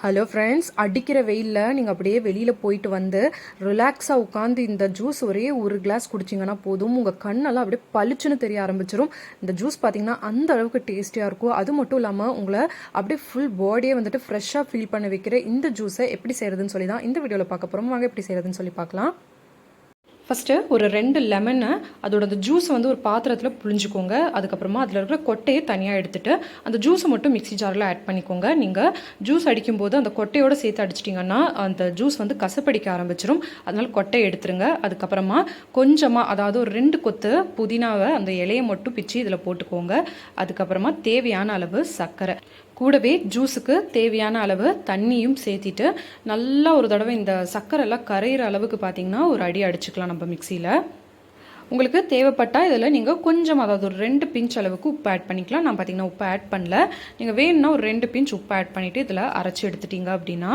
Hello friends அடிக்கிற வெயிலில் நீங்கள் அப்படியே வெளியில் போயிட்டு வந்து ரிலாக்ஸாக உட்காந்து இந்த ஜூஸ் ஒரே ஒரு கிளாஸ் குடிச்சிங்கன்னா போதும். உங்கள் கண்ணெல்லாம் அப்படியே பளிச்சுன்னு தெரிய ஆரம்பிச்சிடும் இந்த ஜூஸ் பார்த்தீங்கன்னா அந்த அளவுக்கு டேஸ்டியாக இருக்கும். அது மட்டும் இல்லாமல் உங்களை அப்படியே ஃபுல் பாடியே வந்துட்டு ஃப்ரெஷ்ஷாக ஃபீல் பண்ண வைக்கிற இந்த ஜூஸை எப்படி செய்கிறதுன்னு சொல்லி தான் இந்த வீடியோவில் பார்க்க போகிறோம் வாங்க எப்படி செய்கிறதுன்னு சொல்லி பார்க்கலாம். ஃபஸ்ட்டு ஒரு ரெண்டு லெமனை அதோட அந்த ஜூஸை வந்து ஒரு பாத்திரத்தில் புழிஞ்சுக்கோங்க. அதுக்கப்புறமா அதில் இருக்கிற கொட்டையை தனியாக எடுத்துகிட்டு அந்த ஜூஸை மட்டும் மிக்ஸி ஜாரில் ஆட் பண்ணிக்கோங்க. நீங்கள் ஜூஸ் அடிக்கும்போது அந்த கொட்டையோடு சேர்த்து அடிச்சிட்டிங்கன்னா அந்த ஜூஸ் வந்து கசப்படிக்க ஆரம்பிச்சிடும் அதனால கொட்டையை எடுத்துருங்க. அதுக்கப்புறமா கொஞ்சமாக அதாவது ஒரு ரெண்டு கொத்து புதினாவை அந்த இலையை மட்டும் பிச்சு இதில் போட்டுக்கோங்க. அதுக்கப்புறமா தேவையான அளவு சர்க்கரை. கூடவே ஜூஸுக்கு தேவையான அளவு தண்ணியும் சேர்த்திட்டு நல்லா ஒரு தடவை இந்த சர்க்கரை எல்லாம் கரையிற அளவுக்கு பார்த்தீங்கன்னா ஒரு அடி அடிச்சுக்கலாம் நம்ம மிக்சியில். உங்களுக்கு தேவைப்பட்டால் இதில் நீங்கள் கொஞ்சம் அதாவது ஒரு ரெண்டு பிஞ்ச் அளவுக்கு உப்பு ஆட் பண்ணிக்கலாம். நான் பார்த்தீங்கன்னா உப்பு ஆட் பண்ணல. நீங்கள் வேணும்னா ஒரு ரெண்டு பிஞ்ச் உப்பு ஆட் பண்ணிவிட்டு இதில் அரைச்சி எடுத்துட்டீங்க அப்படின்னா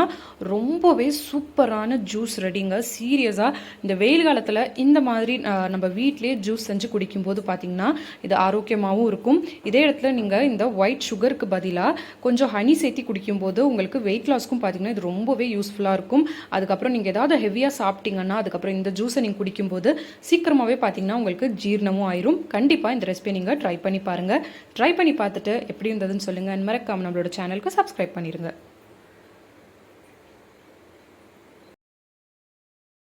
ரொம்பவே சூப்பரான ஜூஸ் ரெடிங்க சீரியஸாக இந்த வெயில் காலத்தில் இந்த மாதிரி நம்ம வீட்லேயே ஜூஸ் செஞ்சு குடிக்கும்போது பார்த்தீங்கன்னா இது ஆரோக்கியமாகவும் இருக்கும். இதே இடத்துல நீங்கள் இந்த ஒயிட் சுகருக்கு பதிலாக கொஞ்சம் ஹனி சேர்த்தி குடிக்கும்போது உங்களுக்கு வெயிட் லாஸ்க்கும் பார்த்தீங்கன்னா இது ரொம்பவே யூஸ்ஃபுல்லாக இருக்கும். அதுக்கப்புறம் நீங்கள் ஏதாவது ஹெவியாக சாப்பிட்டீங்கன்னா அதுக்கப்புறம் இந்த ஜூஸை நீங்கள் குடிக்கும்போது சீக்கிரமாகவே பார்த்தீங்கன்னா உங்களுக்கு ஜீரணமும் ஆயிரும். கண்டிப்பாக இந்த ரெசிபி நீங்கள் ட்ரை பண்ணி பாருங்கள் ட்ரை பண்ணி பார்த்துட்டு எப்படி இருந்ததுன்னு சொல்லுங்கள் மறக்காம நம்மளோட சேனலுக்கு சப்ஸ்கிரைப் பண்ணிடுங்க